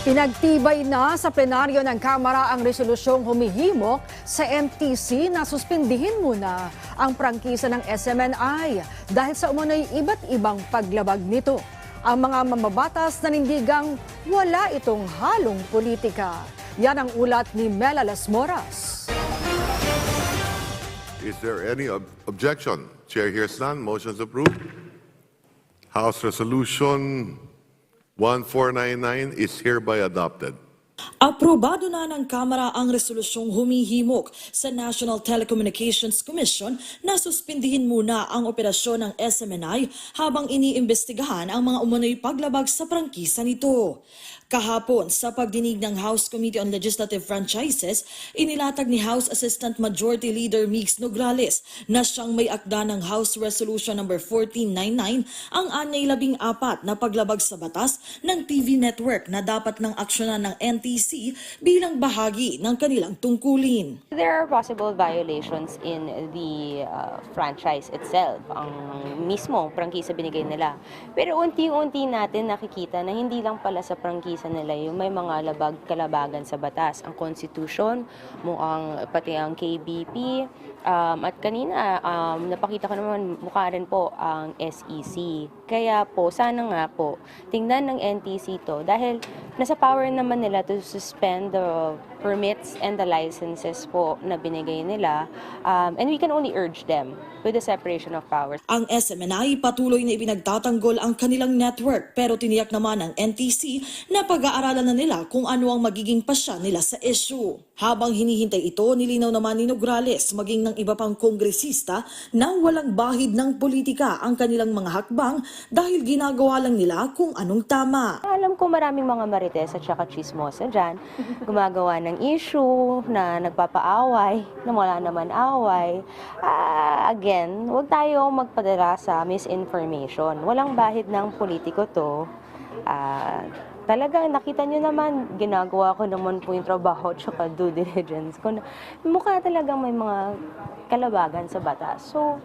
Pinagtibay na sa plenaryo ng Kamara ang resolusyong humihimok sa MTC na suspindihin muna ang prangkisa ng SMNI dahil sa umunoy iba't ibang paglabag nito. Ang mga mamabatas nanindigang wala itong halong politika. Yan ang ulat ni Mela Las Moras. Is there any ob- objection? Chair hears none. Motion's approved. House Resolution 1499 is hereby adopted. Aprobado na ng Kamara ang resolusyong humihimok sa National Telecommunications Commission na suspindihin muna ang operasyon ng SMNI habang iniimbestigahan ang mga umunoy paglabag sa prangkisa nito. Kahapon, sa pagdinig ng House Committee on Legislative Franchises, inilatag ni House Assistant Majority Leader Mix Nograles na siyang may akda ng House Resolution No. 1499 ang anyay labing apat na paglabag sa batas ng TV network na dapat ng aksyonan ng NTC bilang bahagi ng kanilang tungkulin. There are possible violations in the uh, franchise itself, ang mismo prangkisa binigay nila. Pero unti-unti natin nakikita na hindi lang pala sa prangkisa nila yung may mga labag kalabagan sa batas. Ang Constitution, ang pati ang KBP, um, at kanina um, napakita ko naman mukha rin po ang SEC. Kaya po, sana nga po, tingnan ng NTC to dahil nasa power naman nila to suspend the permits and the licenses po na binigay nila. Um, and we can only urge them with the separation of powers. Ang SMNI patuloy na ipinagtatanggol ang kanilang network pero tiniyak naman ng NTC na pag-aaralan na nila kung ano ang magiging pasya nila sa issue. Habang hinihintay ito, nilinaw naman ni Nograles maging ng iba pang kongresista na walang bahid ng politika ang kanilang mga hakbang dahil ginagawa lang nila kung anong tama. Alam ko maraming mga marites at saka chismosa dyan, gumagawa ng issue na nagpapaaway, na wala naman away. Ah, again, huwag tayo magpadala sa misinformation. Walang bahid ng politiko to. Ah, talagang nakita nyo naman, ginagawa ko naman po yung trabaho at saka due diligence ko. Mukha talagang may mga kalabagan sa batas. So,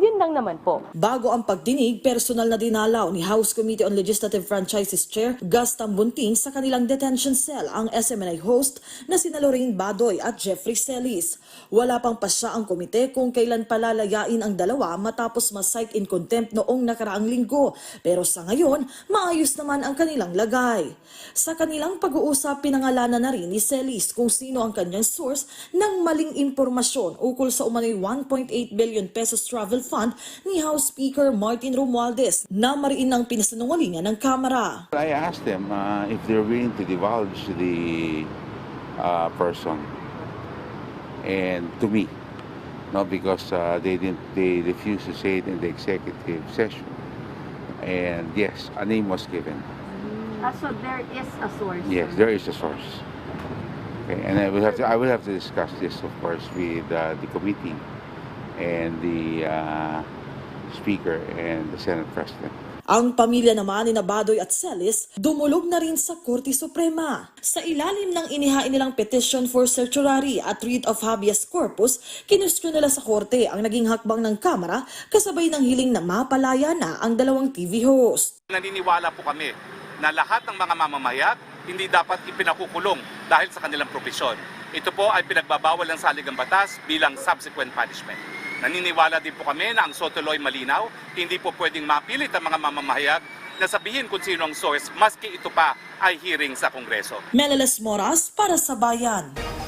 yun lang naman po. Bago ang pagdinig, personal na dinalaw ni House Committee on Legislative Franchises Chair Gus Tambunting sa kanilang detention cell ang SMNI host na sina Lorraine Badoy at Jeffrey Celis. Wala pang pasya ang komite kung kailan palalayain ang dalawa matapos ma-cite in contempt noong nakaraang linggo. Pero sa ngayon, maayos naman ang kanilang lagay. Sa kanilang pag-uusap, pinangalanan na rin ni Celis kung sino ang kanyang source ng maling impormasyon ukol sa umano'y 1.8 billion pesos travel fund ni House Speaker Martin Romualdez na mariin ang pinasanungalingan ng Kamara. I asked them uh, if they're willing to divulge the uh, person and to me, no, because uh, they didn't, they refused to say it in the executive session. And yes, a name was given. Ah, so there is a source. Yes, there is a source. Okay, and I will have to, I will have to discuss this, of course, with uh, the committee and the uh, speaker and the Senate President. Ang pamilya naman ni Nabadoy at Celis dumulog na rin sa Korte Suprema. Sa ilalim ng inihain nilang petition for certiorari at writ of habeas corpus, kinustyon nila sa korte ang naging hakbang ng Kamara kasabay ng hiling na mapalaya na ang dalawang TV host. Naniniwala po kami na lahat ng mga mamamahayag hindi dapat ipinakukulong dahil sa kanilang propesyon. Ito po ay pinagbabawal ng saligang batas bilang subsequent punishment. Naniniwala din po kami na ang Sotoloy malinaw, hindi po pwedeng mapilit ang mga mamamahayag na sabihin kung sino ang source maski ito pa ay hearing sa Kongreso. Meleles Moras para sa Bayan.